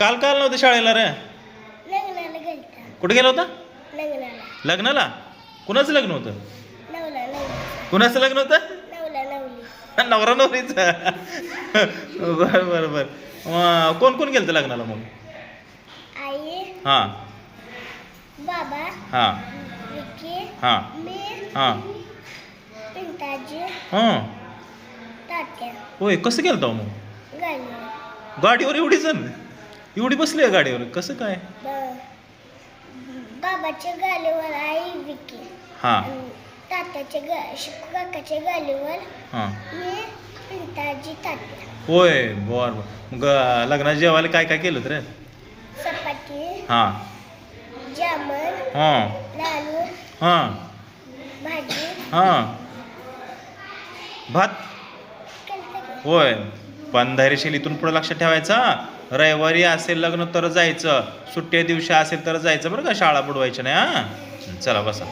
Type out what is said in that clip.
काल काल नव्हतं शाळेला रे? लग्नाला गेलता. कुठे गेला होता? लग्नाला. लग्नाला? कुणाचं लग्न होतं? नवला नवली. कुणाचं लग्न होतं? नवला नवली. नवरा नवरीचं. बर बर बर. अं, कोण कोण गेलं लग्नाला मग? आई. हां. बाबा. हां. विकी. हां. मी. हां. पिंताजी. हां. तात्या. होय कसं गेलं होतं मग? गाडीवर एवढी जण? एवढी बसली आहे गाडीवर? कसं काय? बाबाच्या गालीवर आई विकी. हां. तात्याच्या गा काकाच्या गालीवर हां. मी पिंताजी तात्या. होय बर बर. मग अं, लग्नात जेवायला काय काय केलं रे चपाती हां. जामन हां. लाडू हां. भाजी हां. भात. होय. पण धैर्यशील इथून पुढे लक्षात ठेवायचं रविवारी असेल लग्न तर जायचं सुट्ट्या दिवशी असेल तर जायचं बरं का? शाळा बुडवायची नाही हा? चला बसा.